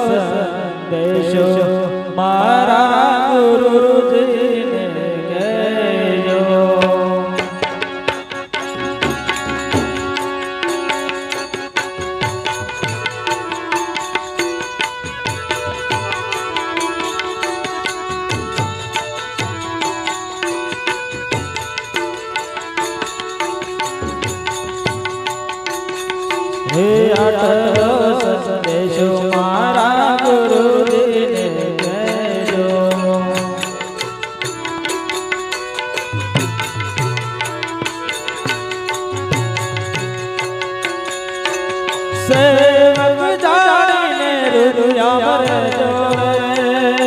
સંદેશો મારા ગુરુજીને કહેજો. હે આઠરો સેવક જાણીને રુદિયા ભરજો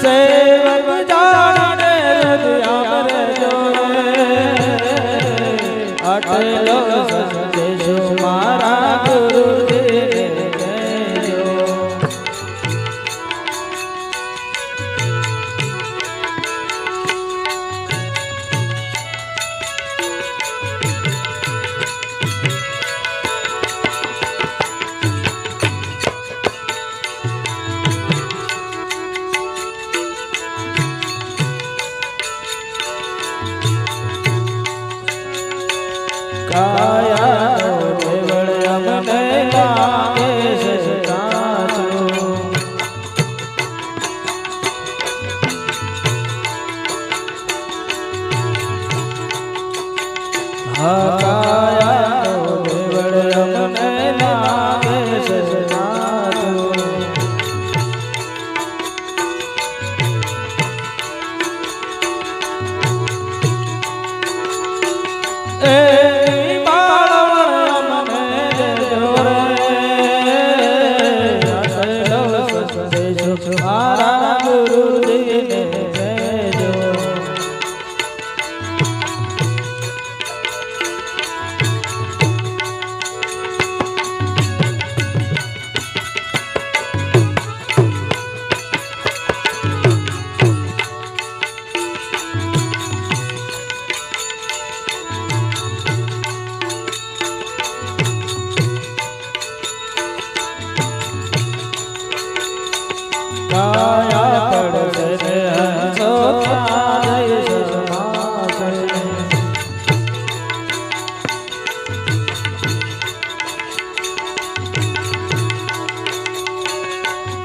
સેવક જાણીને રુદિયા ભરજો અટલો Eh.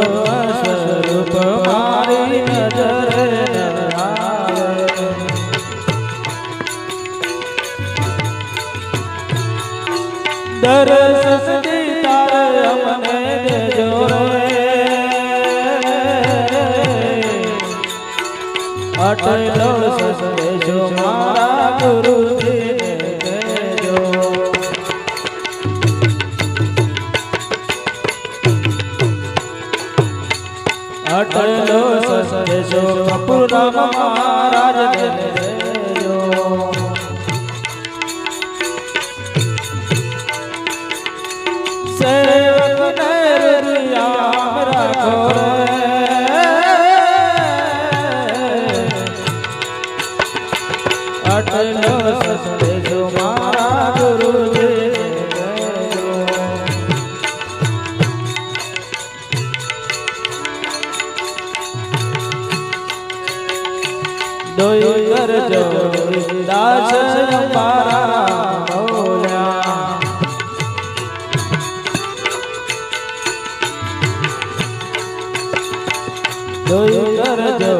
સ્વરૂપ મારી નજરે દરસ તારે અમને દેજો અટલો સંદેશો મારા ગુરુજીને અટલો કપૂર કપૂરા મહારાજ સેવક ને રાખો ડોઈ જોઈ કરજો દાસ અમારા બોલ્યા જોઈ કરજો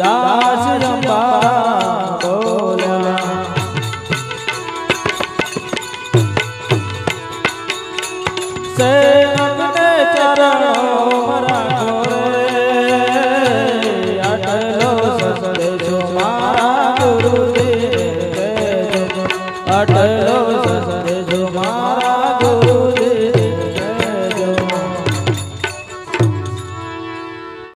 દાસ અમારા બોલ્યા સે